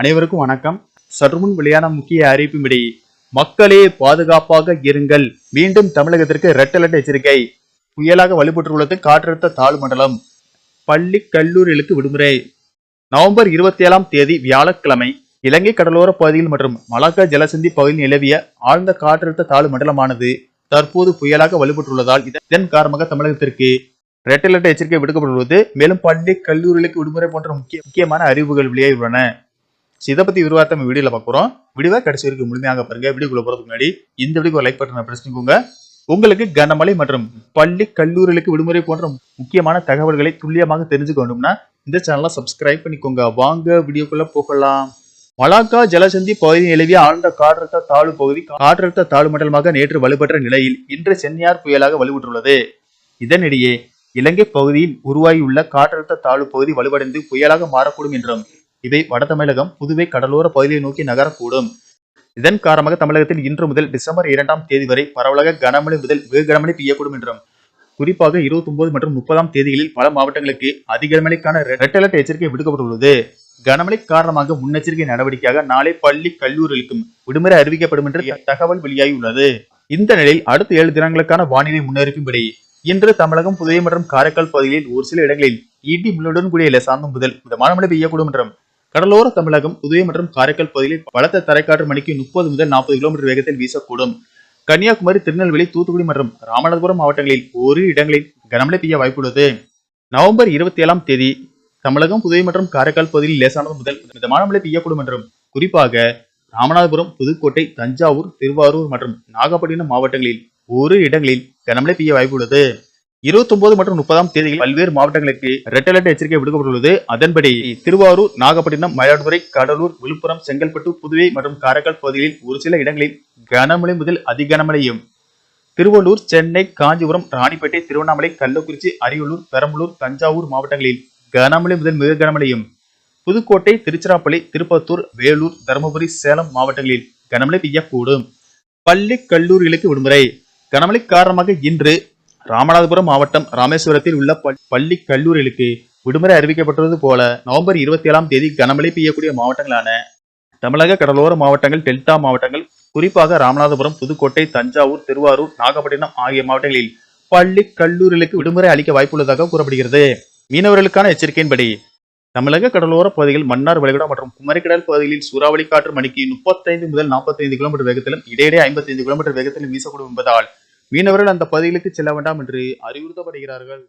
அனைவருக்கும் வணக்கம். சற்றுமுன் வெளியான முக்கிய அறிவிப்பின்படி மக்களே பாதுகாப்பாக இருங்கள். மீண்டும் தமிழகத்திற்கு ரெட் அலர்ட் எச்சரிக்கை. புயலாக வலுப்பெற்றுள்ளது காற்றழுத்த தாழ்வு மண்டலம். பள்ளி கல்லூரிகளுக்கு விடுமுறை. நவம்பர் இருபத்தி ஏழாம் தேதி வியாழக்கிழமை இலங்கை கடலோர பகுதியில் மற்றும் மலாக்கா ஜலசந்தி பகுதியில் நிலவிய ஆழ்ந்த காற்றழுத்த தாழ்வு மண்டலமானது தற்போது புயலாக வலுப்பெற்றுள்ளதால் இதன் காரணமாக தமிழகத்திற்கு ரெட் அலர்ட் எச்சரிக்கை விடுக்கப்பட்டுள்ளது. மேலும் பள்ளி கல்லூரிகளுக்கு விடுமுறை போன்ற முக்கிய முக்கியமான அறிவுகள் வெளியாகி உள்ளன ஸோ இதை பத்தி விரிவாக நம்ம வீடியோவில் பார்க்குறோம் வீடியோவை கடைசி வரைக்கும் முழுமையாக பாருங்க. வீடியோக்குள்ள போறதுக்கு முன்னாடி இந்த வீடியோக்கு லைக் பட்டனை பிரஸ் பண்ணிக்கோங்க. உங்களுக்கு கனமழை மற்றும் பள்ளி கல்லூரிகளுக்கு விடுமுறை போன்ற முக்கியமான தகவல்களை துல்லியமாக தெரிஞ்சுக்க வேண்டும்னா இந்த சேனலை சப்ஸ்கிரைப் பண்ணிக்கோங்க. வாங்க வீடியோக்குள்ள போகலாம். மலாக்கா ஜலசந்தி பகுதியில் நிலவிய ஆழ்ந்த காற்றழுத்த தாழ்வு பகுதி காற்றழுத்த தாழ்வு மண்டலமாக நேற்று வலுப்பெற்ற நிலையில் இன்று சென்னியார் புயலாக வலுப்பெற்றுள்ளது இதனிடையே இலங்கை பகுதியில் உருவாகியுள்ள காற்றழுத்த தாழ்வு பகுதி வலுவடைந்து புயலாக மாறக்கூடும் என்றும் இவை வட தமிழகம் புதுவை கடலோர பகுதியை நோக்கி நகரக்கூடும். இதன் காரணமாக தமிழகத்தில் இன்று முதல் டிசம்பர் இரண்டாம் தேதி வரை பரவலாக கனமழை முதல் வெகு கனமழை பெய்யக்கூடும் என்றும் குறிப்பாக 29 மற்றும் முப்பதாம் தேதிகளில் பல மாவட்டங்களுக்கு அதிக கனமழைக்கான ரெட் அலர்ட் எச்சரிக்கை விடுக்கப்பட்டுள்ளது. கனமழை காரணமாக முன்னெச்சரிக்கை நடவடிக்கையாக நாளை பள்ளி கல்லூரிகளுக்கும் விடுமுறை அறிவிக்கப்படும் என்று தகவல் வெளியாகியுள்ளது. இந்த நிலையில் அடுத்த ஏழு தினங்களுக்கான வானிலை முன்னறிவிப்பின்படி இன்று தமிழகம் புதுவை மற்றும் காரைக்கால் பகுதிகளில் ஒரு சில இடங்களில் இடி மின்னலுடன் கூடிய சாந்தம் முதல் மிதமான மழை பெய்யக்கூடும் என்றும் கடலோர தமிழகம் புதுவை மற்றும் காரைக்கால் பகுதியில் பலத்த தரைக்காற்று மணிக்கு முப்பது முதல் நாற்பது கிலோமீட்டர் வேகத்தில் வீசக்கூடும். கன்னியாகுமரி திருநெல்வேலி தூத்துக்குடி மற்றும் ராமநாதபுரம் மாவட்டங்களில் ஒரு இடங்களில் கனமழை பெய்ய வாய்ப்புள்ளது. நவம்பர் இருபத்தி ஏழாம் தேதி தமிழகம் புதுவை மற்றும் காரைக்கால் பகுதியில் லேசானது முதல் மிதமான மழை பெய்யக்கூடும் என்றும் குறிப்பாக ராமநாதபுரம் புதுக்கோட்டை தஞ்சாவூர் திருவாரூர் மற்றும் நாகப்பட்டினம் மாவட்டங்களில் ஒரு இடங்களில் கனமழை பெய்ய வாய்ப்புள்ளது. 29 மற்றும் முப்பதாம் தேதியில் பல்வேறு மாவட்டங்களுக்கு ரெட் அலர்ட் எச்சரிக்கை விடுக்கப்பட்டுள்ளது. அதன்படி திருவாரூர் நாகப்பட்டினம் மயிலாடுதுறை கடலூர் விழுப்புரம் செங்கல்பட்டு புதுவை மற்றும் காரைக்கால் பகுதிகளில் ஒரு சில இடங்களில் கனமழை முதல் அதி கனமழையும் திருவள்ளூர் சென்னை காஞ்சிபுரம் ராணிப்பேட்டை திருவண்ணாமலை கள்ளக்குறிச்சி அரியலூர் பெரம்பலூர் தஞ்சாவூர் மாவட்டங்களில் கனமழை முதல் மிக கனமழையும். புதுக்கோட்டை திருச்சிராப்பள்ளி திருப்பத்தூர் வேலூர் தருமபுரி சேலம் மாவட்டங்களில் கனமழை பெய்யக்கூடும். பள்ளி கல்லூரிகளுக்கு விடுமுறை. கனமழை காரணமாக இன்று ராமநாதபுரம் மாவட்டம் ராமேஸ்வரத்தில் உள்ள பள்ளி கல்லூரிகளுக்கு விடுமுறை அறிவிக்கப்பட்டுள்ளது போல நவம்பர் இருபத்தி ஏழாம் தேதி கனமழை பெய்யக்கூடிய மாவட்டங்களான தமிழக கடலோர மாவட்டங்கள் டெல்டா மாவட்டங்கள் குறிப்பாக ராமநாதபுரம் புதுக்கோட்டை தஞ்சாவூர் திருவாரூர் நாகப்பட்டினம் ஆகிய மாவட்டங்களில் பள்ளி கல்லூரிகளுக்கு விடுமுறை அளிக்க வாய்ப்புள்ளதாக கூறப்படுகிறது. மீனவர்களுக்கான எச்சரிக்கையின்படி தமிழக கடலோர பகுதிகள் மன்னார் வளைகுடா மற்றும் குமரிக்கடல் பகுதிகளில் சூறாவளி காற்று மணிக்கு முப்பத்தைந்து முதல் நாற்பத்தைந்து கிலோமீட்டர் வேகத்திலும் இடையிடையே ஐம்பத்தைந்து கிலோமீட்டர் வேகத்திலும் வீசக்கூடும் என்பதால் மீனவர்கள் அந்த பகுதிகளுக்கு செல்ல வேண்டாம் என்று அறிவுறுத்தப்படுகிறார்கள்.